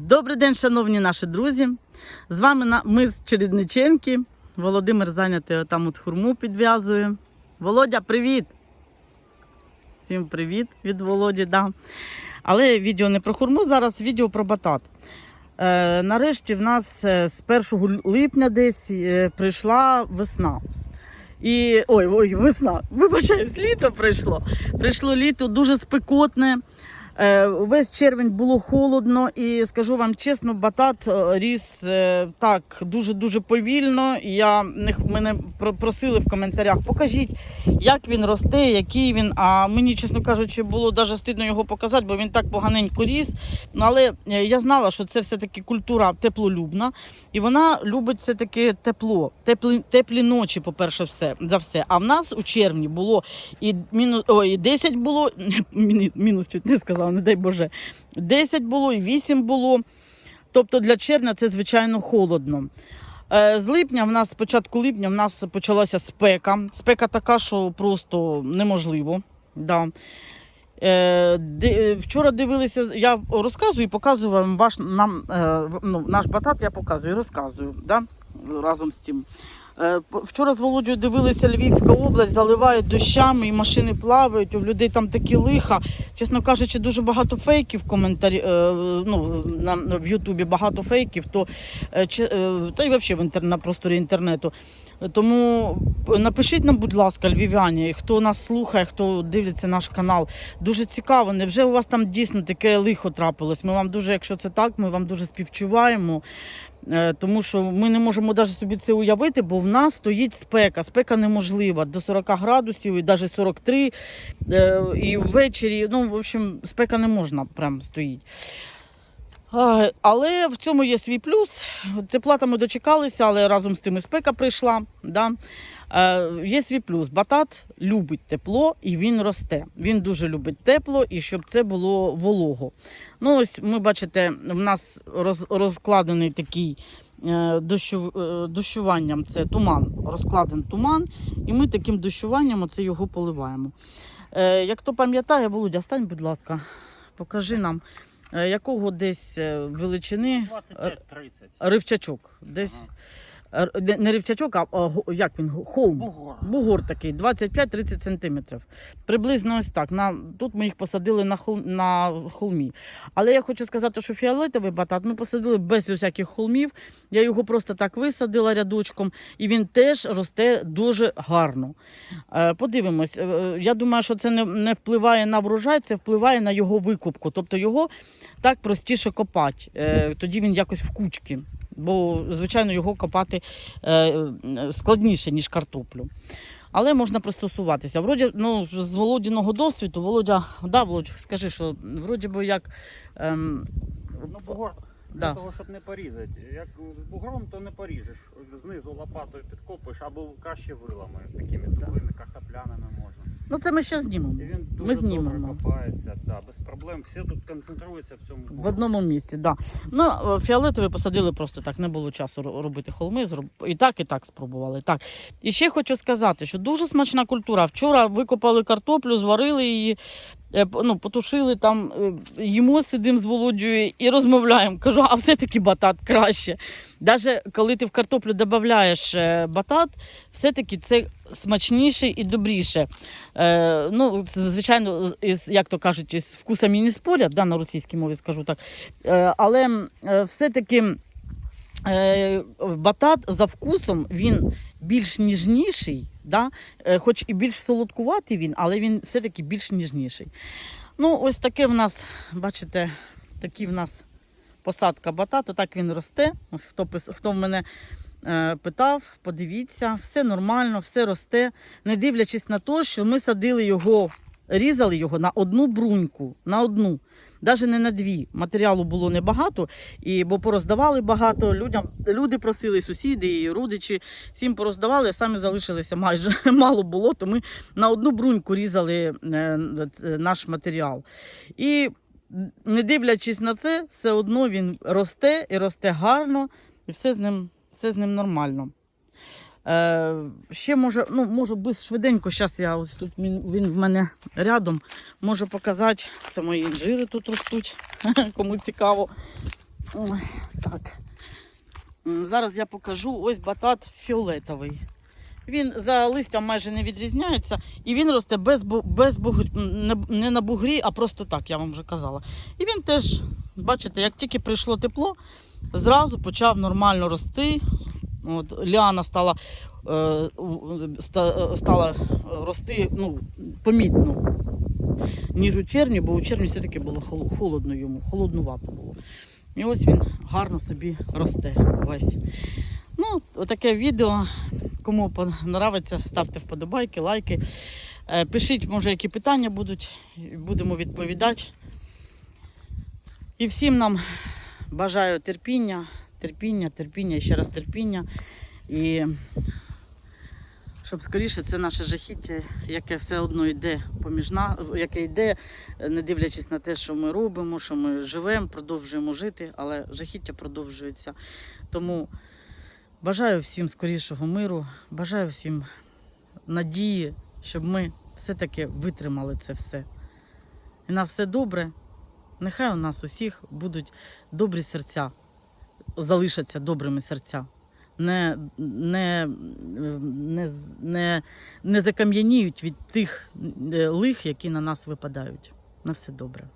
Добрий день, шановні наші друзі. З вами ми з Чередниченки. Володимир зайнятий там от хурму підв'язує. Володя, привіт! Всім привіт від Володі. Да. Але відео не про хурму, зараз відео про батат. Е, нарешті в нас е, з 1 липня десь е, прийшла весна. І ой, ой, весна, вибачаюсь, літо прийшло. Прийшло літо дуже спекотне. Е, Весь червень було холодно, і скажу вам чесно, батат е, ріс е, так дуже-дуже повільно. Я мене просили в коментарях, покажіть, як він росте, який він. А мені, чесно кажучи, було даже стидно його показати, бо він так поганенько ріс. Ну, але я знала, що це все-таки культура теплолюбна, і вона любить все-таки тепло, теплі, теплі ночі, по-перше, все, за все. А в нас у червні було і мінус, ой, і 10 було, мінус, чуть не сказала, не дай Боже. 10 було і 8 було. Тобто для червня це звичайно холодно. Е, З липня в нас, з липня, в нас почалася спека. Спека така, що просто неможливо. Да. Е, де- вчора дивилися, я розказую і показую вам ваш, нам, е, ну, наш батат, я показую і розказую да? разом з тим. Е, Вчора з Володю дивилися Львівська область, заливають дощами, і машини плавають, у людей там такі лиха. Чесно кажучи, дуже багато фейків коментарі, е, ну, на, в Ютубі багато фейків, то, е, чи- та й взагалі в інтер, на просторі інтернету. Тому напишіть нам, будь ласка, львів'яні, хто нас слухає, хто дивиться наш канал. Дуже цікаво, невже у вас там дійсно таке лихо трапилось? Ми вам дуже, якщо це так, ми вам дуже співчуваємо. Е, Тому що ми не можемо навіть собі це уявити, бо в нас стоїть спека. Спека неможлива до 40 градусів і навіть 43. Е, І ввечері, ну, в общем, спека не можна прям стоїть. Але в цьому є свій плюс. Тепла там ми дочекалися, але разом з тим і спека прийшла. Да? Е, Є свій плюс. Батат любить тепло і він росте. Він дуже любить тепло і щоб це було волого. Ну, ось ми бачите, в нас роз, розкладений такий е, дощу, е, дощуванням це туман, розкладений туман, і ми таким дощуванням оце його поливаємо. Як хто пам'ятає, Володя, стань, будь ласка, покажи нам, якого десь е, величини 25-30. ривчачок. Десь Ага. Е, не- ривчачок, а як він? Холм. Бугор. Бугор такий, 25-30 сантиметрів. Приблизно ось так. На, тут ми їх посадили на, хол, на холмі. Але я хочу сказати, що фіолетовий батат ми посадили без усяких холмів. Я його просто так висадила рядочком, і він теж росте дуже гарно. Е, подивимось, е, я думаю, що це не, впливає на врожай, це впливає на його викупку. Тобто його так простіше копати. Тоді він якось в кучки. Бо, звичайно, його копати е, складніше, ніж картоплю. Але можна пристосуватися. Вроді, ну, з Володіного досвіду, Володя, да, Володь, скажи, що вроді би як. Ем, Ну, для да. того, щоб не порізати. Як з бугром, то не поріжеш. Знизу лопатою підкопиш, або краще вилами. Такими Да. тупими картопляними можна. Ну, це ми ще знімемо. І він дуже Ми добре знімемо. копається, да, без проблем. Все тут концентрується в цьому. В одному місці, так. Да. Ну, е, фіолетовий посадили просто так, не було часу робити холми. І так, і так спробували. Так. І ще хочу сказати, що дуже смачна культура. Вчора викопали картоплю, зварили її, ну, потушили там, е, їмо, сидимо з Володією і розмовляємо. Кажу, а все-таки батат краще. Навіть коли ти в картоплю додаєш батат, все-таки це смачніше і добріше. Е, ну, звичайно, із, як то кажуть, із вкусами не спорять, да, на російській мові скажу так. Е, але е, все-таки е, батат за вкусом він більш ніжніший, да? е, хоч і більш солодкуватий він, але він все-таки більш ніжніший. Ну, ось таке в нас, бачите, такі в нас посадка батату, так він росте. Ось хто, хто в мене е, питав, подивіться, все нормально, все росте, не дивлячись на те, що ми садили його, різали його на одну бруньку, на одну. Навіть не на дві. Матеріалу було небагато, і, бо пороздавали багато. Людям, люди просили, сусіди і родичі, всім пороздавали, а самі залишилися майже мало було, то ми на одну бруньку різали е, це, наш матеріал. І не дивлячись на це, все одно він росте і росте гарно, і все з ним, все з ним нормально. Е, ще може, ну, можу без швиденько, зараз я ось тут він, він в мене рядом, можу показати. Це мої інжири тут ростуть, кому цікаво. Ой, так. Зараз я покажу ось батат фіолетовий. Він за листям майже не відрізняється, і він росте без, без бугр... не, не на бугрі, а просто так, я вам вже казала. І він теж, бачите, як тільки прийшло тепло, зразу почав нормально рости. От, ліана стала, е, стала рости ну, помітно, ніж у червні, бо у червні все-таки було холодно йому, холоднувато було. І ось він гарно собі росте весь. Ну, отаке відео. Кому подобається, ставте вподобайки, лайки. Е, Пишіть, може, які питання будуть, будемо відповідати. І всім нам бажаю терпіння, терпіння, терпіння і ще раз терпіння. І щоб скоріше це наше жахіття, яке все одно йде поміж нас, яке йде, не дивлячись на те, що ми робимо, що ми живемо, продовжуємо жити, але жахіття продовжується. Тому бажаю всім скорішого миру, бажаю всім надії, щоб ми все-таки витримали це все. І на все добре. Нехай у нас усіх будуть добрі серця, залишаться добрими серця. Не, не, не, не, не закам'яніють від тих е, лих, які на нас випадають. На все добре.